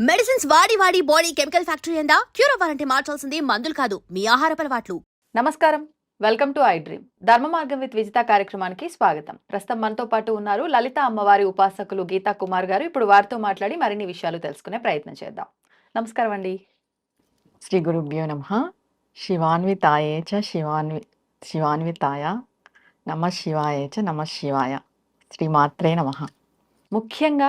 Medicines వాడి వాడి body chemical factory అయిందా క్యూర్ అవ్వాలంటే మార్చాల్సింది మందులు కాదు మీ ఆహారపు అలవాట్లు. నమస్కారం. వెల్కమ్ టు ఐ డ్రీమ్ ధర్మ మార్గం విత్ విజిత కార్యక్రమానికి స్వాగతం. ప్రస్తుతం మనతో పాటు ఉన్నారు లలిత అమ్మవారి ఉపాసకులు గీతా కుమార్ గారు. ఇప్పుడు వారితో మాట్లాడి మరిన్ని విషయాలు తెలుసుకునే ప్రయత్నం చేద్దాం. నమస్కారం అండి. శ్రీ గురుభ్యో నమ. శివాన్వితాయే చ శివాన్వి శివాన్వితాయ నమ శివాయ చ నమ శివాయ. శ్రీమాత్రే నమ. ముఖ్యంగా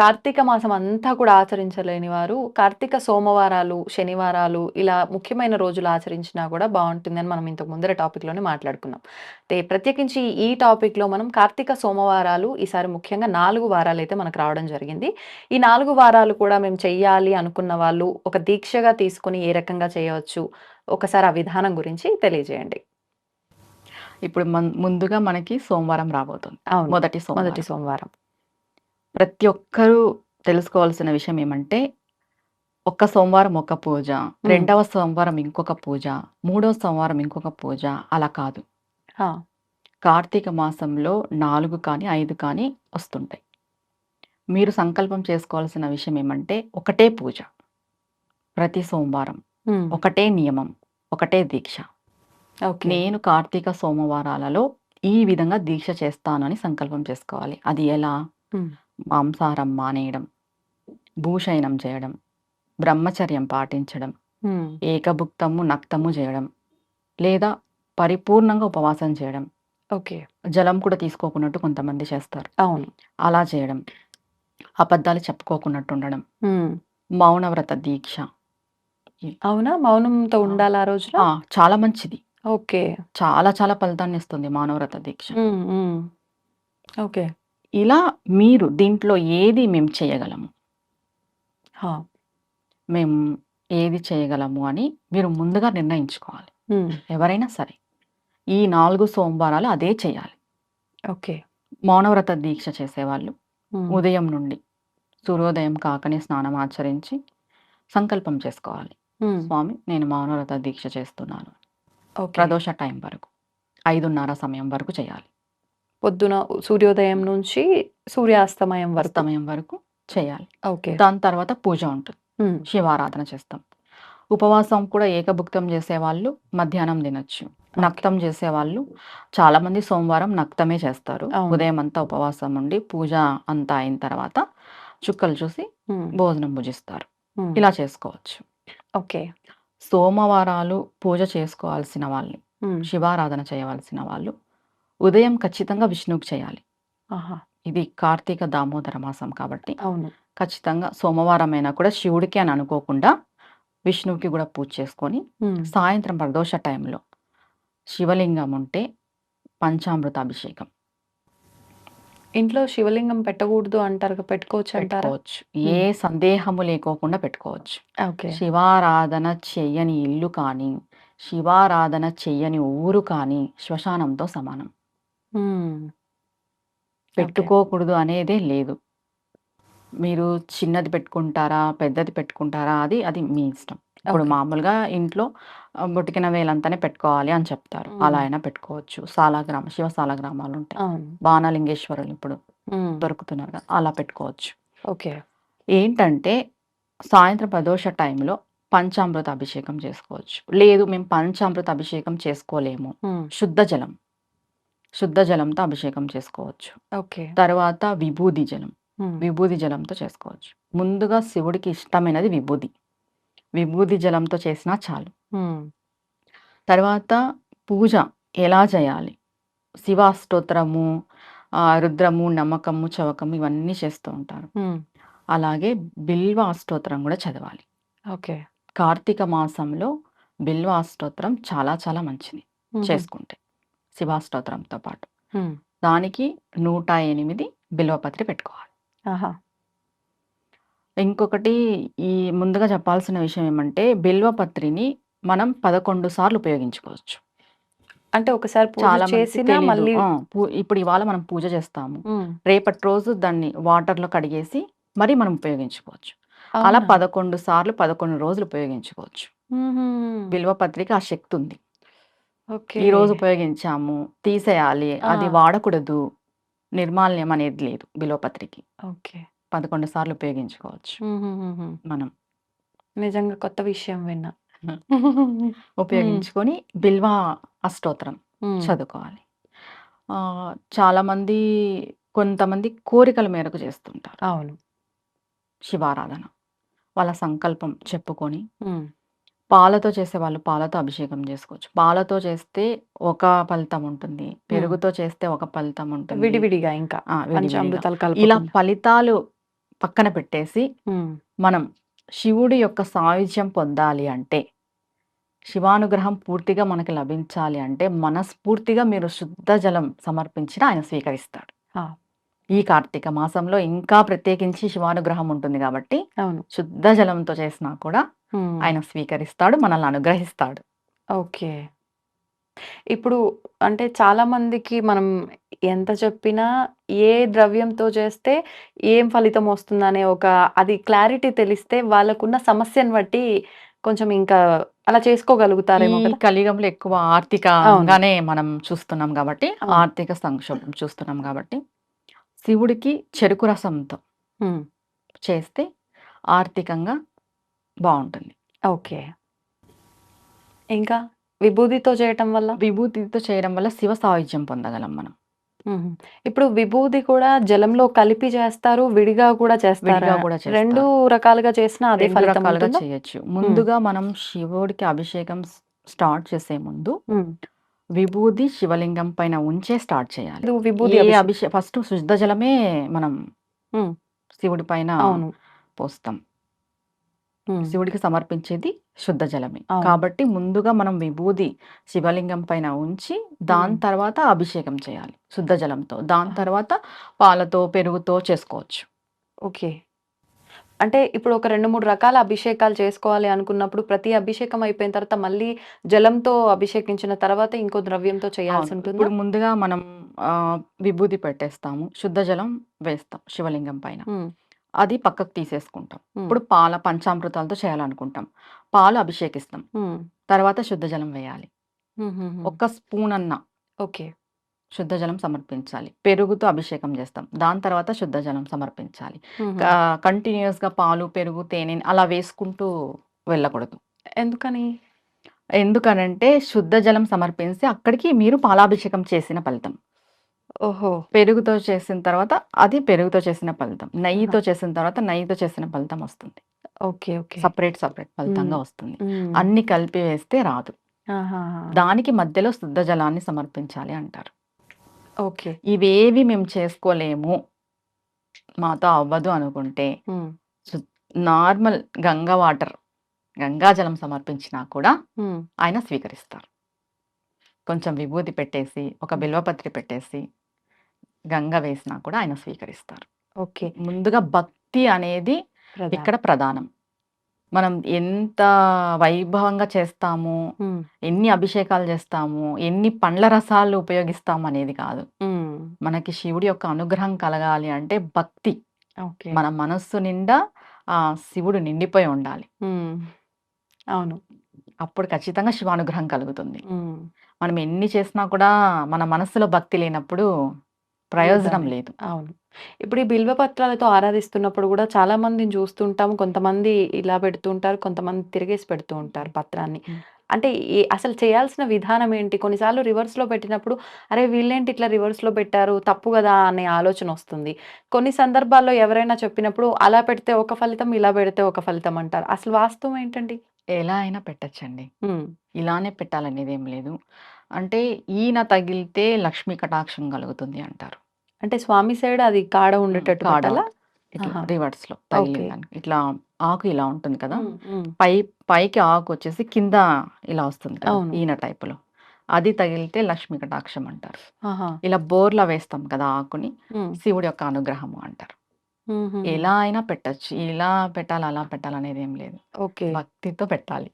కార్తీక మాసం అంతా కూడా ఆచరించలేని వారు కార్తీక సోమవారాలు శనివారాలు ఇలా ముఖ్యమైన రోజులు ఆచరించినా కూడా బాగుంటుందని మనం ఇంతకు ముందర టాపిక్లోనే మాట్లాడుకున్నాం. అయితే ప్రత్యేకించి ఈ టాపిక్లో మనం కార్తీక సోమవారాలు ఈసారి ముఖ్యంగా నాలుగు వారాలు అయితే మనకు రావడం జరిగింది. ఈ నాలుగు వారాలు కూడా మేము చెయ్యాలి అనుకున్న వాళ్ళు ఒక దీక్షగా తీసుకుని ఏ రకంగా చేయవచ్చు ఒకసారి ఆ విధానం గురించి తెలియజేయండి. ఇప్పుడు ముందుగా మనకి సోమవారం రాబోతుంది. మొదటి మొదటి సోమవారం. ప్రతి ఒక్కరూ తెలుసుకోవాల్సిన విషయం ఏమంటే ఒక్క సోమవారం ఒక పూజ రెండవ సోమవారం ఇంకొక పూజ మూడవ సోమవారం ఇంకొక పూజ అలా కాదు. కార్తీక మాసంలో నాలుగు కానీ ఐదు కానీ వస్తుంటాయి. మీరు సంకల్పం చేసుకోవాల్సిన విషయం ఏమంటే ఒకటే పూజ. ప్రతి సోమవారం. ఒకటే నియమం ఒకటే దీక్ష. ఓకే. నేను కార్తీక సోమవారాలలో ఈ విధంగా దీక్ష చేస్తానని సంకల్పం చేసుకోవాలి. అది ఎలా? మాంసాహారం మానేయడం భూషయనం చేయడం బ్రహ్మచర్యం పాటించడం ఏకభుక్తము నక్తము చేయడం లేదా పరిపూర్ణంగా ఉపవాసం చేయడం. ఓకే. జలం కూడా తీసుకోకున్నట్టు కొంతమంది చేస్తారు. అవును. అలా చేయడం. అబద్ధాలు చెప్పుకోకున్నట్టు ఉండడం. మౌనవ్రత దీక్ష. అవునా? మౌనంతో ఉండాలి ఆ రోజున చాలా మంచిది. ఓకే. చాలా చాలా ఫలితాన్ని ఇస్తుంది మౌనవ్రత దీక్ష. ఓకే. ఇలా మీరు దీంట్లో ఏది మేము చేయగలము. మేము ఏది చేయగలము అని మీరు ముందుగా నిర్ణయించుకోవాలి. ఎవరైనా సరే. ఈ నాలుగు సోమవారాలు అదే చేయాలి. ఓకే. మౌనవ్రత దీక్ష చేసేవాళ్ళు ఉదయం నుండి సూర్యోదయం కాకనే స్నానం ఆచరించి సంకల్పం చేసుకోవాలి. స్వామి నేను మౌనవ్రత దీక్ష చేస్తున్నాను. ప్రదోష టైం వరకు ఐదున్నర సమయం వరకు చేయాలి. పొద్దున సూర్యోదయం నుంచి సూర్యాస్తమయం వరకు. అస్తమయం వరకు చేయాలి. ఓకే. దాని తర్వాత పూజ ఉంటుంది. శివారాధన చేస్తాం. ఉపవాసం కూడా ఏకభుక్తం చేసేవాళ్ళు మధ్యాహ్నం తినొచ్చు. నక్తం చేసేవాళ్ళు చాలా మంది సోమవారం నక్తమే చేస్తారు. ఉదయం అంతా ఉపవాసం ఉండి పూజ అంతా అయిన తర్వాత చుక్కలు చూసి భోజనం భుజిస్తారు ఇలా చేసుకోవచ్చు. ఓకే. సోమవారాలు పూజ చేసుకోవాల్సిన వాళ్ళు శివారాధన చేయవలసిన వాళ్ళు ఉదయం ఖచ్చితంగా విష్ణువుకి చేయాలి. ఆహా, ఇది కార్తీక దామోదర మాసం కాబట్టి అవును. ఖచ్చితంగా సోమవారం అయినా కూడా శివుడికి అని అనుకోకుండా విష్ణువుకి కూడా పూజ చేసుకొని సాయంత్రం ప్రదోష టైంలో శివలింగం ఉంటే పంచామృత అభిషేకం. ఇంట్లో శివలింగం పెట్టకూడదు అంటారు పెట్టుకోవచ్చు అంటారా? పెట్టుకోవచ్చు. ఏ సందేహము లేకోకుండా పెట్టుకోవచ్చు. ఓకే. శివారాధన చెయ్యని ఇల్లు కానీ శివారాధన చెయ్యని ఊరు కానీ శ్మశానంతో సమానం. పెట్టుకోకూడదు అనేదే లేదు. మీరు చిన్నది పెట్టుకుంటారా పెద్దది పెట్టుకుంటారా అది అది మీ ఇష్టం. ఇప్పుడు ఓకే. మామూలుగా ఇంట్లో ఆ, బొటికిన వేలంతానే పెట్టుకోవాలి అని చెప్తారు. అలా. అయినా పెట్టుకోవచ్చు. సాలాగ్రామ శివ సాలగ్రామాలు ఉంటాయి. అవును. బాణలింగేశ్వరులు ఇప్పుడు దొరుకుతున్నారు కదా అలా పెట్టుకోవచ్చు. ఓకే. ఏంటంటే సాయంత్రం ప్రదోష టైంలో పంచామృత అభిషేకం చేసుకోవచ్చు. లేదు మేము పంచామృత అభిషేకం చేసుకోలేము. శుద్ధ జలం. శుద్ధ జలంతో అభిషేకం చేసుకోవచ్చు. ఓకే. తర్వాత విభూది జలం. విభూది జలంతో చేసుకోవచ్చు. ముందుగా శివుడికి ఇష్టమైనది విభూది. విభూది జలంతో చేసినా చాలు. తర్వాత పూజ ఎలా చేయాలి? శివాష్టోత్తరము ఆ, రుద్రము నమ్మకము చవకము ఇవన్నీ చేస్తూ ఉంటారు. అలాగే బిల్వ అష్టోత్తరం కూడా చదవాలి. ఓకే. కార్తీక మాసంలో బిల్వ అష్టోత్తరం చాలా చాలా మంచిది చేసుకుంటే. శివాష్టోత్తరంతో పాటు. దానికి నూట ఎనిమిది బిల్వపత్రి పెట్టుకోవాలి. ఆహా. ఇంకొకటి ఈ ముందుగా చెప్పాల్సిన విషయం ఏమంటే బిల్వపత్రిని మనం పదకొండు సార్లు ఉపయోగించుకోవచ్చు. అంటే ఒకసారి చాలా చేసినా. మళ్ళీ ఇప్పుడు ఇవాళ మనం పూజ చేస్తాము. రేపటి రోజు దాన్ని వాటర్లో కడిగేసి మరి మనం ఉపయోగించుకోవచ్చు. అలా? పదకొండు సార్లు పదకొండు రోజులు ఉపయోగించుకోవచ్చు. ఉహుం, బిల్వపత్రిక ఆ శక్తి ఉంది. ఓకే ఈ రోజు ఉపయోగించాము తీసేయాలి అది. వాడకూడదు నిర్మాల్యం అనేది లేదు బిల్వపత్రికి ఓకే పదకొండు సార్లు ఉపయోగించుకోవచ్చు హుహుహుహు. మనం నిజంగా కొత్త విషయం విన్నా. హ్మ్. ఉపయోగించుకొని బిల్వ అష్టోత్తరం హ్మ్. చదువుకోవాలి. ఆహ్, చాలామంది కొంతమంది కోరికల మేరకు చేస్తుంటారు. అవును. శివారాధన. వాళ్ళ సంకల్పం చెప్పుకొని హ్మ్. పాలతో చేసేవాళ్ళు పాలతో అభిషేకం చేసుకోవచ్చు. పాలతో చేస్తే ఒక ఫలితం ఉంటుంది. హ్మ్. పెరుగుతో చేస్తే ఒక ఫలితం ఉంటుంది. విడివిడిగా ఇంకా. ఆ! విడివిడిగా. పంచామృతాలు ఇలా కలపకుండా. ఫలితాలు పక్కన పెట్టేసి హ్మ్. మనం శివుడి యొక్క సాయుధ్యం పొందాలి అంటే, శివానుగ్రహం పూర్తిగా మనకి లభించాలి అంటే, మనస్ఫూర్తిగా మీరు శుద్ధ జలం సమర్పించినా ఆయన స్వీకరిస్తాడు. ఆ! ఈ కార్తీక మాసంలో ఇంకా ప్రత్యేకించి శివానుగ్రహం ఉంటుంది కాబట్టి, అవును. శుద్ధ జలంతో చేసినా కూడా. ఆయన స్వీకరిస్తాడు. మనల్ని అనుగ్రహిస్తాడు. ఓకే. ఇప్పుడు అంటే చాలా మందికి మనం ఎంత చెప్పినా ఏ ద్రవ్యంతో చేస్తే ఏం ఫలితం వస్తుందనే ఒక అది క్లారిటీ తెలిస్తే వాళ్ళకున్న సమస్యను బట్టి కొంచెం ఇంకా అలా ఈ చేసుకోగలుగుతారేమో కదా! కలియుగంలో ఎక్కువ. ఆర్థికంగానే మనం చూస్తున్నాం కాబట్టి. ఆర్థిక సంక్షోభం చూస్తున్నాం కాబట్టి, శివుడికి చెరుకు రసంతో. చేస్తే ఆర్థికంగా బావుంటుంది. ఓకే. ఇంకా విభూదితో చేయటం వల్ల? విభూతితో చేయడం వల్ల శివ సాయుధ్యం పొందగలం మనం. హుహు. ఇప్పుడు విభూది కూడా జలంలో కలిపి చేస్తారు. విడిగా కూడా చేస్తారా? విడిగా కూడా 2 చేస్తారు. రకాలుగా చేసినా అదే 2 ఫలితం రకాలుగా ఉంటుందా? చేయొచ్చు. హ్మ్. ముందుగా మనం శివుడికి అభిషేకం స్ స్టార్ట్ చేసే ముందు హ్మ్. విభూది శివలింగం పైన ఉంచే స్టార్ట్ చేయాలి. ఇది విభూది ఏ. అభిషే ఫస్ట్ శుద్ధ జలమే మనం హ్మ్. శివుడి పైన అవును. పోస్తాం. శివుడికి సమర్పించేది శుద్ధ జలమే. కాబట్టి ముందుగా మనం విభూది శివలింగం పైన ఉంచి, దాని. తర్వాత అభిషేకం చేయాలి శుద్ధ జలంతో. దాని! తర్వాత పాలతో, పెరుగుతో చేసుకోవచ్చు. ఓకే. అంటే ఇప్పుడు ఒక 2, 3 రకాల అభిషేకాలు చేసుకోవాలి అనుకున్నప్పుడు ప్రతి అభిషేకం అయిపోయిన తర్వాత మళ్ళీ జలంతో అభిషేకించిన తర్వాత ఇంకో ద్రవ్యంతో అవును. చేయాల్సుంటుందా? ఇప్పుడు ముందుగా మనం విభూది పెట్టేస్తాము. శుద్ధ జలం వేస్తాం శివలింగం పైన. అది పక్కకు తీసేసుకుంటాం. ఇప్పుడు పాల పంచామృతాలతో చేయాలనుకుంటాం. పాలు అభిషేకిస్తాం. తర్వాత శుద్ధ జలం వేయాలి. ఒక్క స్పూన్ అన్న ఓకే. శుద్ధ జలం సమర్పించాలి. పెరుగుతో అభిషేకం చేస్తాం. దాని తర్వాత శుద్ధ జలం సమర్పించాలి. హుహు. క కంటిన్యూయస్‌గా పాలు, పెరుగు, తేనెని అలా వేసుకుంటూ వెళ్ళకూడదు. ఎందుకని? ఎందుకనంటే శుద్ధ జలం సమర్పిస్తే అక్కడికి మీరు పాలాభిషేకం చేసిన ఫలితం. ఓహో! పెరుగుతో చేసిన తర్వాత అది పెరుగుతో చేసిన ఫలితం. నెయ్యితో చేసిన తర్వాత నెయ్యితో చేసిన ఫలితం వస్తుంది. ఓకే. ఓకే. సెపరేట్, సెపరేట్ హ్మ్. ఫలితంగా వస్తుంది. హ్మ్. అన్నీ కలిపి వేస్తే రాదు. ఆహాహా! దానికి మధ్యలో శుద్ధ జలాన్ని సమర్పించాలి అంటారు. ఓకే. ఇవేవి మేము చేసుకోలేము. మాతో అవ్వదు అనుకుంటే హ్మ్. నార్మల్ గంగా వాటర్, గంగా జలం సమర్పించినా కూడా హ్మ్. ఆయన స్వీకరిస్తారు. కొంచెం విభూది పెట్టేసి, ఒక హ్మ్. బిల్వపత్రి పెట్టేసి, గంగ వేసినా కూడా ఆయన స్వీకరిస్తారు. ఓకే. ముందుగా భక్తి అనేది. ఇక్కడ ప్రధానం. మనం ఎంత వైభవంగా చేస్తాము. ఎన్ని అభిషేకాలు చేస్తాము, ఎన్ని పండ్ల రసాలు ఉపయోగిస్తాము అనేది కాదు. మనకి శివుడి యొక్క అనుగ్రహం కలగాలి అంటే భక్తి. మన మనస్సు నిండా ఆ శివుడు నిండిపోయి ఉండాలి. అవును. అప్పుడు ఖచ్చితంగా శివానుగ్రహం కలుగుతుంది. మనం ఎన్ని చేసినా కూడా మన మనస్సులో భక్తి లేనప్పుడు ప్రయోజనం. లేదు. అవును. ఇప్పుడు ఈ బిల్వ పత్రాలతో ఆరాధిస్తున్నప్పుడు గూడా చాలా మందిని చూస్తుంటాం. కొంతమంది ఇలా పెడుతూ ఉంటారు. కొంతమంది తిరిగేసి పెడుతూ ఉంటారు పత్రాన్ని. అంటే ఏ అసలు చేయాల్సిన విధానం ఏంటి? కొన్నిసార్లు రివర్స్‌లో పెట్టినప్పుడు అరే! వీళ్ళేంటి ఇట్లా రివర్స్‌లో పెట్టారు తప్పు గదా! అనే ఆలోచన వస్తుంది. కొన్ని సందర్భాల్లో ఎవరైనా చెప్పినప్పుడు అలా పెడితే ఒక ఫలితం, ఇలా పెడితే ఒక ఫలితం అంటారు. అసలు వాస్తవం ఏంటండి? ఎలా అయినా పెట్టొచ్చండి. ఇలానే పెట్టాలనేదేం లేదు. అంటే ఈన తగిలితే లక్ష్మీ కటాక్షం కలుగుతుంది అంటారు. అంటే స్వామి సైడ్ అది కాడ. ఉండేటట్టు కాడ పెట్టాలా? ఇట్లా ఓకే. తగిలిందానికి. ఇట్లా ఆకు ఇలా ఉంటుంది కదా! పై పైకి ఆకు వచ్చేసి కింద ఇలా వస్తుంది! అవును. ఈన టైపులో. అది తగిలితే లక్ష్మీ కటాక్షం అంటారు. ఇలా బోర్లా వేస్తాం కదా ఆకుని. శివుడి యొక్క అనుగ్రహము అంటారు. ఎలా అయినా పెట్టొచ్చు. ఇలా పెట్టాలి, అలా పెట్టాలనేదేం లేదు. ఓకే. భక్తితో పెట్టాలి.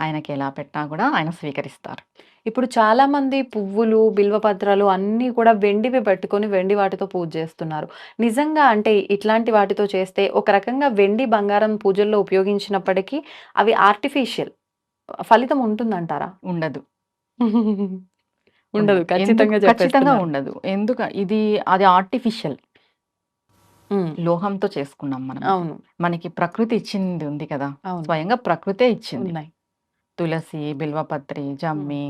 ఆయనకి ఎలా పెట్టినా కూడా ఆయన స్వీకరిస్తారు. ఇప్పుడు చాలామంది పువ్వులు, బిల్వ పత్రాలు అన్నీ కూడా వెండివి పెట్టుకొని వెండి వాటితో పూజ చేస్తున్నారు. నిజంగా అంటే ఇట్లాంటి వాటితో చేస్తే ఒక రకంగా వెండి, బంగారం పూజల్లో ఉపయోగించినప్పటికీ అవి ఆర్టిఫిషియల్. ఫలితం ఉంటుందంటారా? ఉండదు. ఉండదు. ఉండదు. ఎందుకు ఖచ్చితంగా ఖచ్చితంగా చెప్పేస్తున్నారు. ఉండదు. ఎందుక ఇది అది ఆర్టిఫిషియల్. లోహంతో చేసుకున్నాం మనం అవును మనకి ప్రకృతి ఇచ్చింది ఉంది కదా అవును స్వయంగా ప్రకృతే ఇచ్చింది ఉన్నాయి తులసి బిల్వపత్రి జమ్మి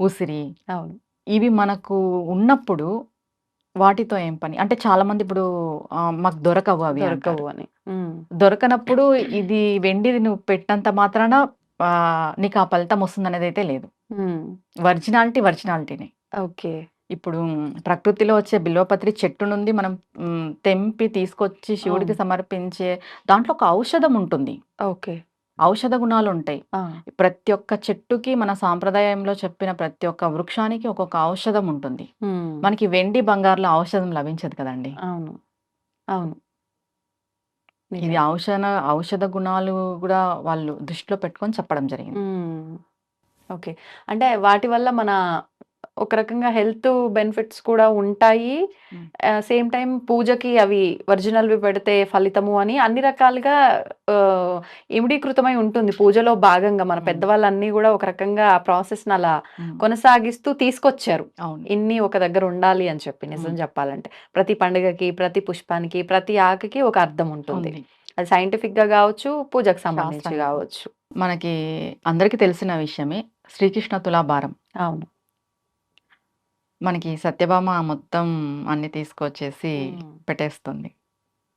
ఉసిరి అవును. ఇవి మనకు ఉన్నప్పుడు వాటితో ఏం పని? అంటే చాలా మంది ఇప్పుడు మాకు దొరకవు అవి దొరకవు. అని. దొరకనప్పుడు ఇది వెండిది నువ్వు పెట్టినంత మాత్రాన నీకు ఆ ఫలితం వస్తుంది అనేది అయితే లేదు. ఉమ్, ఒరిజినాలిటీ ఒరిజినాలిటీనే. ఓకే. ఇప్పుడు ప్రకృతిలో వచ్చే బిల్వపత్రి చెట్టు నుండి మనం తెంపి తీసుకొచ్చి శివుడికి అవును. సమర్పించే దాంట్లో ఒక ఔషధం ఉంటుంది. ఓకే. ఔషధ గుణాలు ఉంటాయి ప్రతి ఒక్క చెట్టుకి మన సాంప్రదాయంలో చెప్పిన ప్రతి ఒక్క వృక్షానికి ఒక్కొక్క ఔషధం ఉంటుంది. మనకి వెండి బంగారులో ఔషధం లభించదు కదండి. అవును. అవును. ఇది. ఔషధ ఔషధ గుణాలు కూడా వాళ్ళు దృష్టిలో పెట్టుకొని చెప్పడం జరిగింది. ఓకే. అంటే వాటి వల్ల మన ఒక రకంగా హెల్త్ బెనిఫిట్స్ కూడా ఉంటాయి. సేమ్ టైం పూజకి అవి ఒరిజినల్వి పెడితే ఫలితము అని అన్ని రకాలుగా ఆ, ఇమిడీకృతమై ఉంటుంది పూజలో భాగంగా మన. పెద్దవాళ్ళన్నీ కూడా ఒక రకంగా ఆ ప్రాసెస్ అలా. కొనసాగిస్తూ తీసుకొచ్చారు అవును ఇన్ని ఒక దగ్గర ఉండాలి అని చెప్పి నిజం. చెప్పాలంటే ప్రతి పండుగకి ప్రతి పుష్పానికి ప్రతి ఆకుకి ఒక అర్థం ఉంటుంది అది సైంటిఫిక్గా కావచ్చు పూజకు సంబంధించి. కావచ్చు మనకి అందరికీ తెలిసిన విషయమే శ్రీకృష్ణ తులాభారం అవును మనకి సత్యభామ మొత్తం అన్ని తీసుకొచ్చేసి. పెట్టేస్తుంది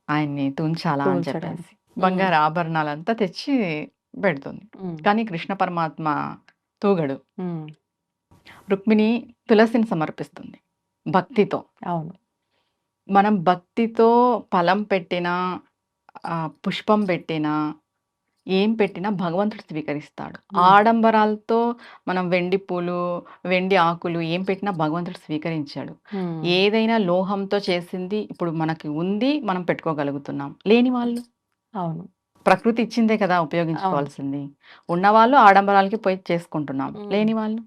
ఆయన్ని తుంచాలా అని. చెప్పేసి బంగారు ఆభరణాలంతా తెచ్చి పెడుతుంది. కానీ కృష్ణ పరమాత్మ తూగడు. రుక్మిణి తులసిని సమర్పిస్తుంది భక్తితో అవును మనం భక్తితో ఫలం పెట్టినా పుష్పం పెట్టినా ఏం పెట్టినా భగవంతుడు స్వీకరిస్తాడు. ఆడంబరాలతో మనం వెండి పూలు వెండి ఆకులు ఏం పెట్టినా భగవంతుడు స్వీకరించాడు. ఏదైనా లోహంతో చేసింది ఇప్పుడు మనకి ఉంది మనం పెట్టుకోగలుగుతున్నాం లేని వాళ్ళు అవును ప్రకృతి ఇచ్చిందే కదా ఉపయోగించుకోవాల్సింది ఉన్నవాళ్ళు ఆడంబరాలకి పోయి చేసుకుంటున్నాం. లేని వాళ్ళు.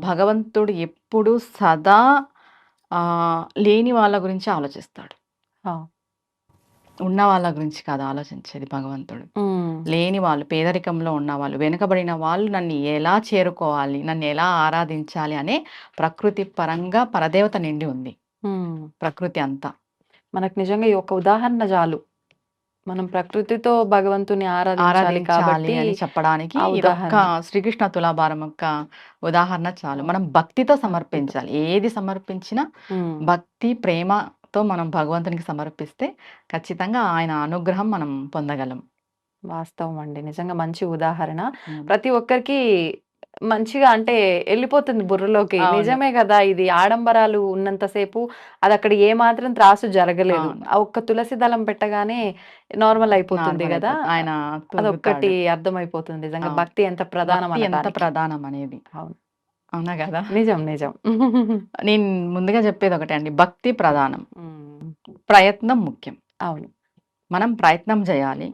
భగవంతుడు ఎప్పుడు సదా ఆ, లేని వాళ్ళ గురించి ఆలోచిస్తాడు. ఉన్న వాళ్ళ గురించి కాదు ఆలోచించేది భగవంతుడు. లేని వాళ్ళు పేదరికంలో ఉన్న వాళ్ళు వెనుకబడిన వాళ్ళు నన్ను ఎలా చేరుకోవాలి నన్ను ఎలా ఆరాధించాలి అనే ప్రకృతి పరంగా పరదేవత నిండి ఉంది. ప్రకృతి అంతా మనకు నిజంగా ఈ ఒక ఉదాహరణ చాలు మనం ప్రకృతితో భగవంతుని ఆరాధించాలి కాబట్టి అని చెప్పడానికి. శ్రీకృష్ణ తులాభారం యొక్క ఉదాహరణ చాలు మనం భక్తితో సమర్పించాలి ఏది సమర్పించినా. భక్తి ప్రేమతో మనం భగవంతునికి సమర్పిస్తే ఖచ్చితంగా ఆయన అనుగ్రహం మనం పొందగలం వాస్తవం అండి. నిజంగా మంచి ఉదాహరణ. ప్రతి ఒక్కరికి మంచిగా అంటే వెళ్ళిపోతుంది బుర్రలోకి. నిజమే కదా ఇది ఆడంబరాలు ఉన్నంతసేపు అది అక్కడ ఏ మాత్రం త్రాసు జరగలేదు. ఆ ఒక్క తులసి దళం పెట్టగానే నార్మల్ అయిపోతుంది కదా. ఆయన అదొక్కటి. అర్థమైపోతుంది నిజంగా. భక్తి ఎంత ప్రధానం ఎంత. ప్రధానం అనేది. అవును. అవునా కదా? నిజం నిజం. నేను ముందుగా చెప్పేది ఒకటే అండి. భక్తి ప్రధానం. ప్రయత్నం ముఖ్యం. అవును. మనం ప్రయత్నం చేయాలి.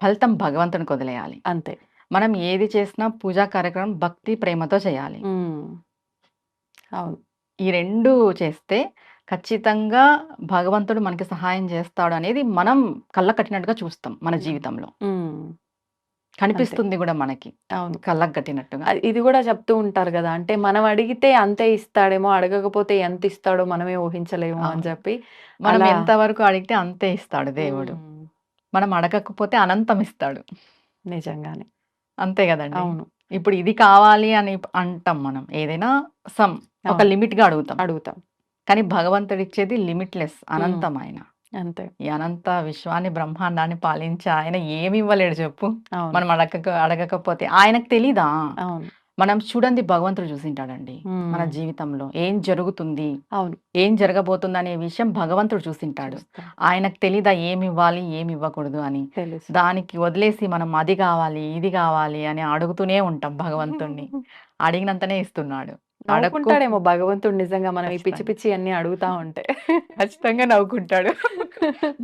ఫలితం భగవంతునికి వదిలేయాలి అంతే. మనం ఏది చేసినా పూజా కార్యక్రమం భక్తి ప్రేమతో చేయాలి. అవును. ఈ రెండు చేస్తే ఖచ్చితంగా భగవంతుడు మనకి సహాయం చేస్తాడు అనేది మనం కళ్ళ కట్టినట్టుగా చూస్తాం మన. జీవితంలో. కనిపిస్తుంది కూడా మనకి అవును. కళ్ళకు కట్టినట్టుగా ఇది కూడా చెప్తూ ఉంటారు కదా అంటే మనం అడిగితే అంతే ఇస్తాడేమో అడగకపోతే ఎంత ఇస్తాడో మనమే ఊహించలేము అని. చెప్పి మనం ఎంతవరకు అడిగితే అంతే ఇస్తాడు దేవుడు. మనం అడగకపోతే అనంతం ఇస్తాడు నిజంగానే. అంతే కదండి. అవును. ఇప్పుడు ఇది కావాలి అని అంటాం మనం. ఏదైనా సమ్ ఒక లిమిట్గా అడుగుతాం. అడుగుతాం. కానీ భగవంతుడు ఇచ్చేది లిమిట్లెస్ అనంతం ఆయన. అంతే. ఈ అనంత విశ్వాన్ని బ్రహ్మాండాన్ని పాలించి ఆయన ఏమి ఇవ్వలేడు చెప్పు. మనం అడగక అడగకపోతే ఆయనకు తెలీదా? అవును. మనం చూడండి భగవంతుడు చూసింటాడండి. మన జీవితంలో ఏం జరుగుతుంది? అవును. ఏం జరగబోతుంది అనే విషయం భగవంతుడు చూసింటాడు. ఆయనకు తెలీదా ఏమి ఇవ్వాలి ఏమి ఇవ్వకూడదు అని? దానికి వదిలేసి మనం అది కావాలి ఇది కావాలి అని అడుగుతూనే ఉంటాం భగవంతుణ్ణి. అడిగినంతనే ఇస్తున్నాడు. నవ్వుకుంటాడేమో భగవంతుడు నిజంగా మనం ఈ పిచ్చి ఖచ్చితంగా. పిచ్చి అన్ని అడుగుతా ఉంటే ఖచ్చితంగా నవ్వుకుంటాడు.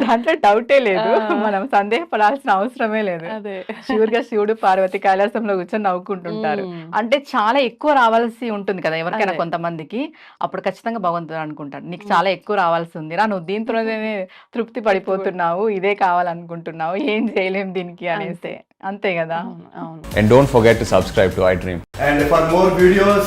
దాంట్లో డౌటే లేదు. ఆ. మనం సందేహపడాల్సిన అవసరమే లేదు. అదే. శివుడిగా శివుడు పార్వతి కైలాసంలో కూర్చొని నవ్వుకుంటుంటారు. ఉమ్, అంటే చాలా ఎక్కువ రావాల్సి ఉంటుంది కదా ఎవరికైనా అదే. కొంతమందికి. అప్పుడు ఖచ్చితంగా భగవంతుడు అనుకుంటాడు. నీకు చాలా ఎక్కువ రావాల్సి ఉంది. రా నువ్వు దీంతోనే తృప్తి పడిపోతున్నావు. ఇదే కావాలనుకుంటున్నావు. ఏం చేయలేం దీనికి అనేసి. అంతే. అంతే కదా. అవును అవును. And don't forget to subscribe to iDream. And for more videos,